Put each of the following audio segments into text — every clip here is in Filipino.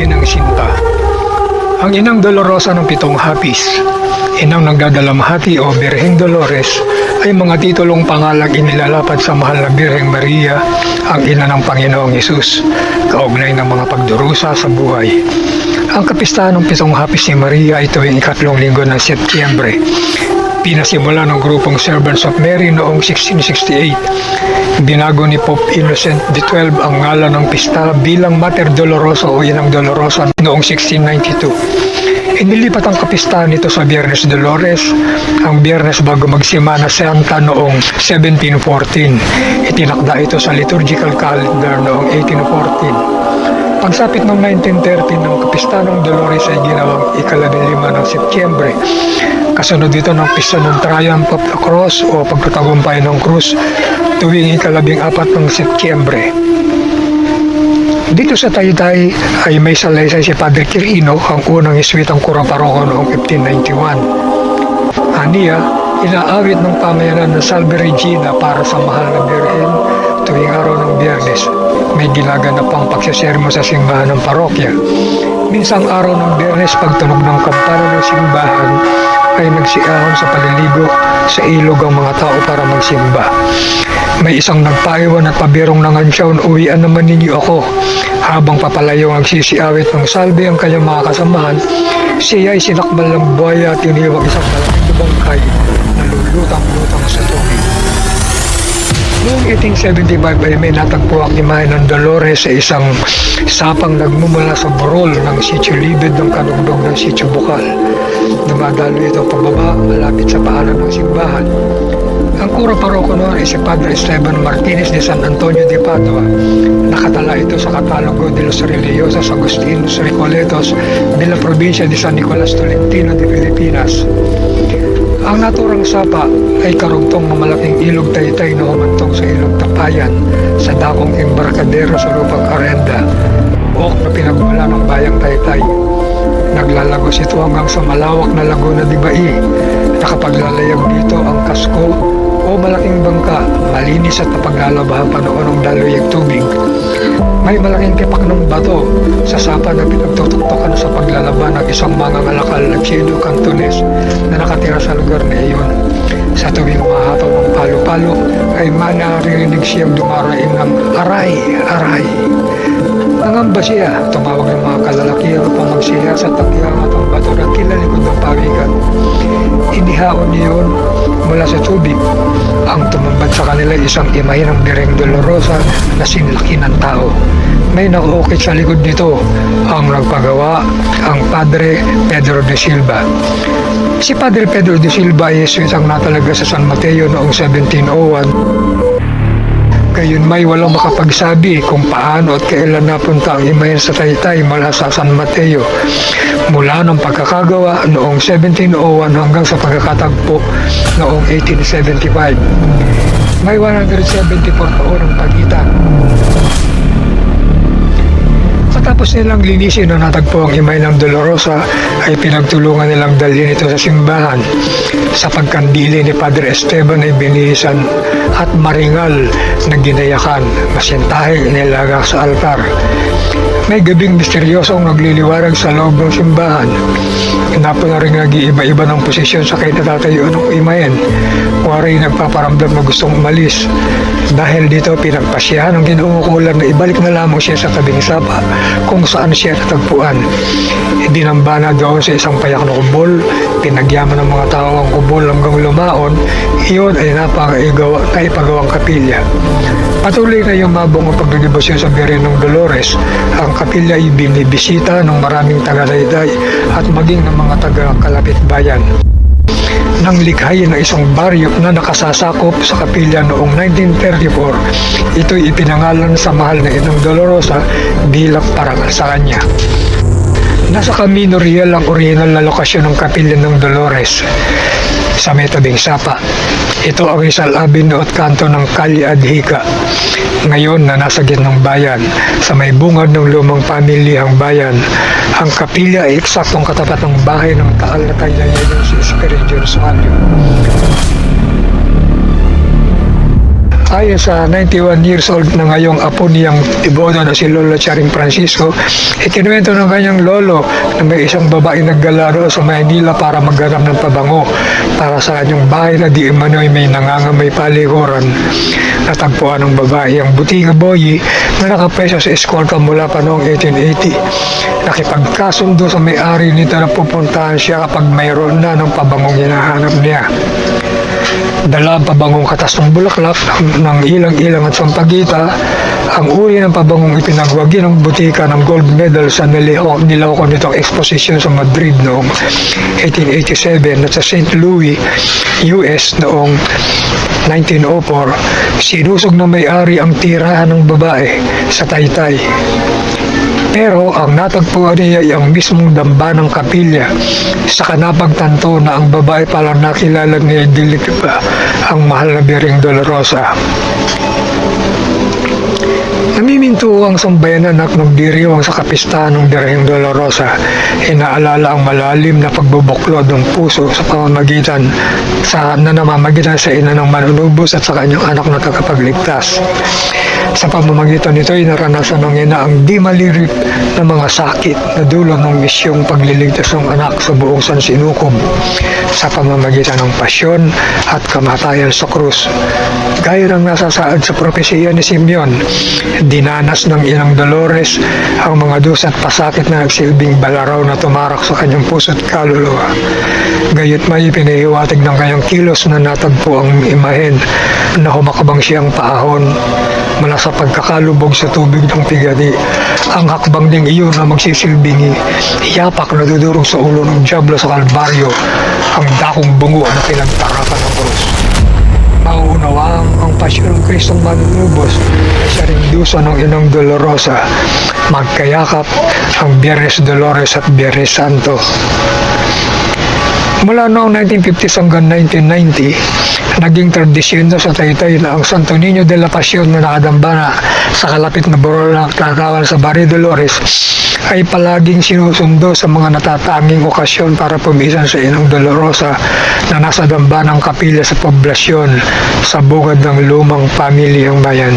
inang Sinta. Ang inang Dolorosa ng pitong hapis, inang nagdadalamhati o Birheng Dolores, ay mga titulong pangalang inilalapat sa mahal na Birheng Maria, ang ina ng Panginoong Yesus, kaugnay ng mga pagdurusa sa buhay. Ang kapistahan ng pitong hapis ni Maria ay tuwing ikatlong linggo ng Setyembre. Pinasimula ng grupong Servants of Mary noong 1668. Binago ni Pope Innocent XII ang ngalan ng pista bilang Mater Dolorosa o Inang Dolorosa noong 1692. Inilipat ang kapistahan nito sa Biyernes Dolores, ang biyernes bago magsimana Santa noong 1714. Itinakda ito sa liturgical calendar noong 1814. Pagsapit ng 1930 ng kapistahan ng Dolores ay ginawang ikalabinlima ng Setyembre. Kasunod dito ng pista ng Triumph of the Cross o pagtatagumpay ng krus tuwing ikalabing apat ng Setyembre. Dito sa Taytay ay may salaysay si Padre Quirino, ang unang iswitang kuraparoko noong 1591. Aniya, inaawit ng pamayanan ng Salve Regina para sa mahal na Birhen tuwing araw ng biyernes. May ginaganap pang pagsasermo sa simbahan ng parokya. Minsang araw ng biyernes pagtunog ng kampana ng simbahan ay nagsiahon sa paliligo sa ilog ang mga tao para magsimba. May isang nagpaiwan at pabirong nangansyaw uwian naman ninyo ako. Habang papalayo ang sisiawit ng salbe ang kanyang mga kasamahan, siya ay sinakbal ng buhaya at tiniwag isang malaking bangkay na lulutang-lutang sa tubig. Noong 1875 ay may natagpo ang imahe ng Dolores sa isang sapang nagmumula sa burol ng sitio libid ng kanugdog ng sitio Bukal. Dumadalo ito pababa malapit sa paanan ng simbahan. Ang kura paroko noon ay si Padre Esteban Martinez de San Antonio de Padua. Nakatala ito sa Katalogo de los Religiosos Agustinos Recoletos de la Provincia de San Nicolas Tolentino de Pilipinas. Ang naturang sapa ay karugtong ng malaking ilog taytay na humantong sa ilog Tapayan sa dakong embarkadero sa lupang Arenda, na pinagmula ng bayang taytay. Naglalagos ito hanggang sa malawak na Laguna de Bai. Nakapaglalayag dito ang kasko o malaking bangka, malinis at napaglalabahan pa noon ng daloyag tubig. May malaking tipak ng bato sa sapa na pinagtutuktokan sa paglalaban ng isang mga ngalakal na Chino Cantones na nakatira sa lugar na iyon. Sa tuwing umahataw ng palo-palo ay manaririnig siyang dumaraing ng aray, aray. Nangamba siya, tumawag ng mga kalalakihan upang magsiya sa tagyangat ang bato na kilalikod ng pawikan. Inihaon niya yun mula sa tubig. Ang tumambad sa kanila isang imay ng Bireng Dolorosa na sinlaki ng tao. May nakaukit sa likod nito ang nagpagawa, ang Padre Pedro de Silva. Si Padre Pedro de Silva ay isang natalaga sa San Mateo noong 1701 Gayon may walang makapagsabi kung paano at kailan napunta ang imahen sa Taytay mula sa San Mateo. Mula ng pagkakagawa noong 1701 hanggang sa pagkakatagpo noong 1875. May 174 taon ang pagitan. Matapos nilang linisin na natagpo ang imay ng Dolorosa ay pinagtulungan nilang dalhin ito sa simbahan. Sa pagkandili ni Padre Esteban ay binihisan at maringal na ginayakan, masintahe inilagak sa altar. May gabing misteryosong nagliliwarag sa loob ng simbahan. Napo na rin nag-iiba-iba ng posisyon sa kinatatayuan ng imayan. Waray nagpaparamdam na gustong umalis. Dahil dito pinagpasyahan ng ginuukulan na ibalik na lamang siya sa tabing sapa kung saan siya natagpuan. Dinambana doon sa isang payak na kubol, pinagyaman ng mga tao ang kubol hanggang lumaon, iyon ay napakaigawa, naipagawang kapilya. Patuloy na yung mabong pagdedebosyon sa Birenong Dolores. Ang kapilya ay binibisita ng maraming taga-Taytay at maging ng mga taga-kalapit bayan nang likhayin ng isang baryo na nakasasakop sa kapilya noong 1934. Ito'y ipinangalan sa mahal na inang Dolorosa bilang parangal sa kanya. Nasa Camino Real ang original na lokasyon ng kapilya ng Dolores sa may tabing sapa. Ito ang Rizal Avenue at kanto ng Calle Adhica. Ngayon na nasa gitnang bayan, sa may bungad ng lumang pamilyang bayan, ang kapilya ay eksaktong katapat ng bahay ng taal na kailayan si Espiritu Rosario. Ayon sa 91 years old na ngayong apo niyang ibono na si Lolo Charing Francisco, ikinuwento ng kanyang lolo na may isang babae naggalaro sa Maynila para maghanap ng pabango para sa kanyang bahay na di umano'y may nangangamay palikuran. Natagpuan ng babae ang buting boyi na nakapeso sa eskolta mula pa noong 1880. Nakipagkasundo sa may-ari nito na pupuntahan siya kapag mayroon na ng pabangong hinahanap niya. Dala ang pabangong katas ng bulaklak ng ilang-ilang at sampagita. Ang uri ng pabangong ipinagwagi ng butika ng gold medal sa niliho, niloko nitong eksposisyon sa Madrid noong 1887 at sa St. Louis, US noong 1904. Sinusog na may-ari ang tirahan ng babae sa Taytay. Pero ang natagpuan niya ay ang mismong damba ng kapilya. Sa kanapagtanto na ang babae pala nakilala ni Edilipa, ang mahal na Biring Dolorosa. Namiminto ang sambayanan at nagdiriwang sa kapistahan ng Birheng Dolorosa. Inaalala ang malalim na pagbubuklod ng puso sa pamamagitan sa na namamagitan sa ina ng manunubos at sa kanyang anak na tagapagligtas. Sa pamamagitan nito ay naranasan ng ina ang di malirip na mga sakit na dulo ng misyong pagliligtas ng anak sa buong sansinukob sa pamamagitan ng pasyon at kamatayan sa krus. Gaya ng nasasaad sa propesiya ni Simeon, dinanas ng inang Dolores ang mga dus at pasakit na nagsilbing balaraw na tumarak sa kanyang puso at kaluluwa. Gayot may pinahiwatig ng kanyang kilos na natagpo ang imahen na humakabang siyang paahon mula sa pagkakalubog sa tubig ng pigadi. Ang hakbang ding iyon na magsisilbing yapak na dudurog sa ulo ng Diablo sa Kalbaryo ang dakong bungo na pinagtarapan ng krus. Mauunawang ang pasyon ng Kristong manunubos na siya ng inang Dolorosa. Magkayakap ang Biyernes Dolores at Biyernes Santo. Mula noong 1950s hanggang 1990, naging tradisyon na sa Taytay na ang Santo Niño de la Pasión na nakadamba na sa kalapit na burol na tatawal sa Barrio Dolores ay palaging sinusundo sa mga natatanging okasyon para pumisan sa Inang Dolorosa na nasa damba ng kapilya sa poblasyon sa bukod ng lumang pamilyang bayan.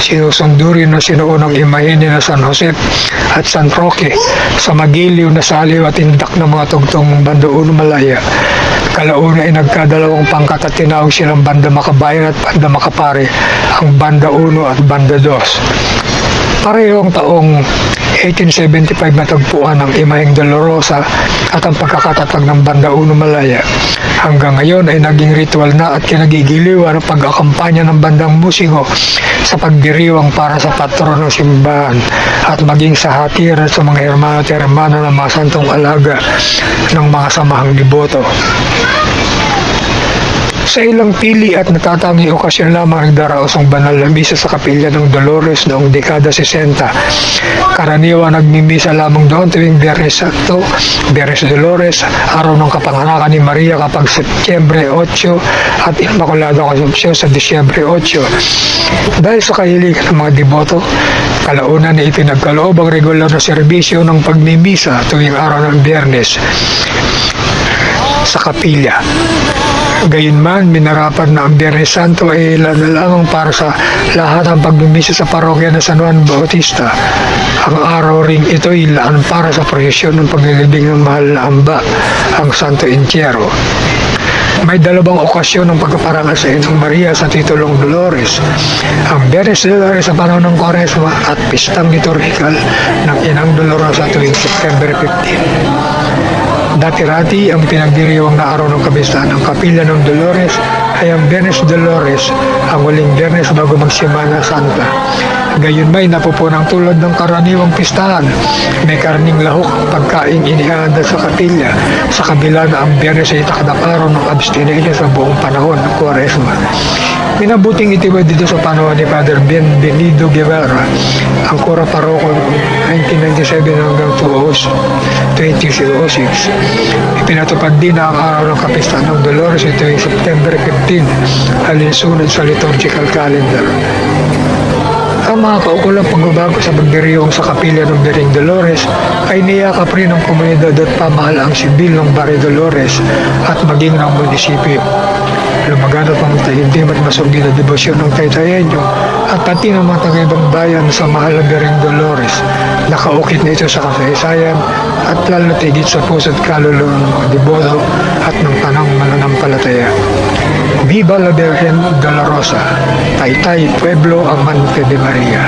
Sinusundo rin na sinuunang imahin na San Jose at San Roque sa magiliw na saliw at indak ng mga tugtong Bando Uno Malaya. Kalauna ay nagkadalawang pangkat at tinawag silang Banda Makabayan at Banda Makapare, ang Banda Uno at Banda Dos. Parehong taong 1875 natagpuan ang Imaheng Dolorosa at ang pagkakatatag ng Banda Uno Malaya. Hanggang ngayon ay naging ritual na at kinagigiliwan ang pag-akampanya ng bandang musiko sa pagdiriwang para sa patron ng simbahan at maging sa hatiran sa mga hermano at hermana ng mga santong alaga ng mga samahang liboto. Sa ilang pili at natatangi okasyon lamang nagdaraos ang banal na misa sa kapilya ng Dolores noong dekada 60. Karaniwan nagmimisa lamang doon tuwing Biyernes Santo, Biyernes Dolores, araw ng kapanganakan ni Maria kapag Setyembre 8 at Immaculada Concepcion sa Disyembre 8. Dahil sa kahiligan ng mga deboto, kalaunan ni ipinagkaloob ang regular na serbisyo ng pagmimisa tuwing araw ng Biyernes sa kapilya. Gayunman, minarapan na ang Biyernes Santo ay lamang para sa lahat ng pagmimisa sa parokya ng San Juan Bautista. Ang araw ring ito ay laan para sa prosesyon ng paglilibing ng mahal na amba, ang Santo Entierro. May dalawang okasyon ng pagkaparangal sa Inang Maria sa titulong Dolores. Ang Biyernes Dolores sa panahon ng Kwaresma at pistang liturhikal ng Inang Dolorosa tuwing September 15. Dati-rati ang pinagdiriwang na araw ng kabistahan ng Kapilya ng Dolores ay ang Biyernes Dolores, ang huling biyernes bago magsimana Santa. Gayon may napupunang tulad ng karaniwang pistahan. May karning lahok ang pagkain inihanda sa kapilya sa kabila na ang biyernes ay takdang ng abstinensya sa buong panahon ng Quaresma. Minabuting itiwid dito sa panahon ni Father Benvenido Guevara, ang Cora Paroko 1997 hanggang 2006. Ipinatupad din ang araw ng kapistahan ng Dolores ito ay September 15, alinsunod sa liturgical calendar. Ang mga kaukulang pagbabago sa pagdiriwang sa kapilya ng Biring Dolores ay niyakap rin ng komunidad at pamahalaang sibil ng Barrio Dolores at maging ng munisipyo. Lumaganap ang tahimdim at masugid na debosyon ng Taytayenyo at pati ng mga tagaibang bayan sa mahal na Biring Dolores. Nakaukit na ito sa kasaysayan at lalo na higit sa puso't kaluluwa ng mga deboto at ng tanang mananampalataya. Viva la Virgen Dolorosa, Taytay Pueblo Amante de Maria.